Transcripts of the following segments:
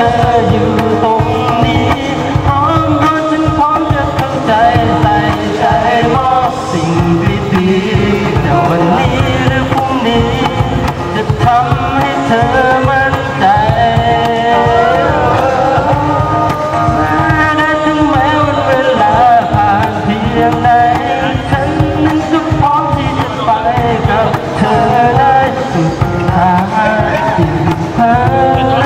Oh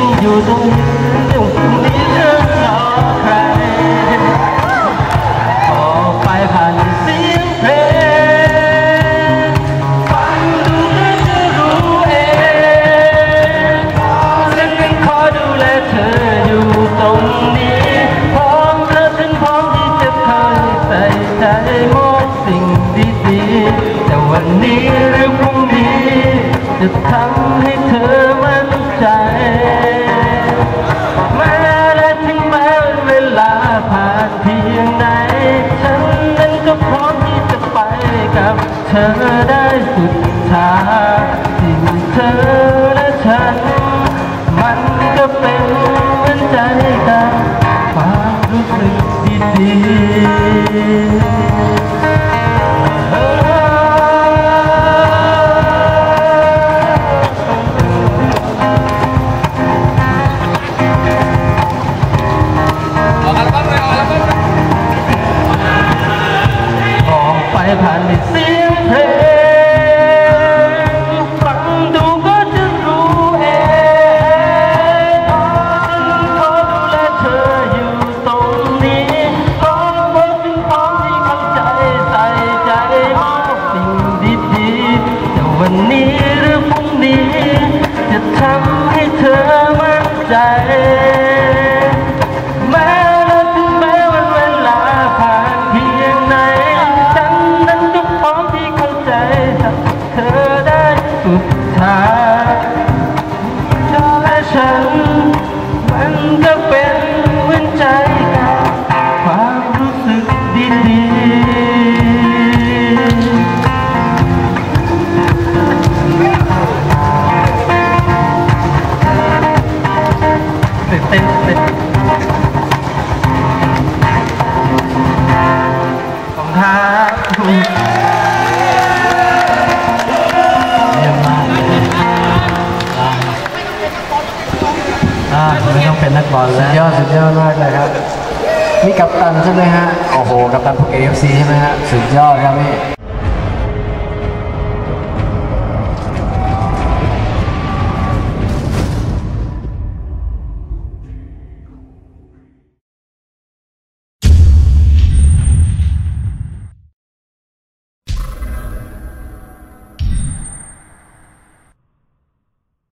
ันอยู่ตรงนี้ตรงนี้เธอรอใครออกไปผ่านเสียงเพลงฟังดูแล้วจะรู้เองฉันเป็นขอดูแลเธออยู่ตรงนี้ พร้อมเธอฉันพร้อมที่จะคอยใส่ใจมอบสิ่งดีๆแต่วันนี้ เพียงไหนฉันนั้นก็พร้อมที่จะไปกับเธอได้สุดท้ายที่เธอและฉัน time าไม่ต้องเป็นนักบอลแล้ว ยอดสุดยอดมากเลยครับมีกัปตันใช่ไหมฮะ โอ้โห กัปตันพวกเอฟซีใช่ไหมฮะ สุดยอดครับพี่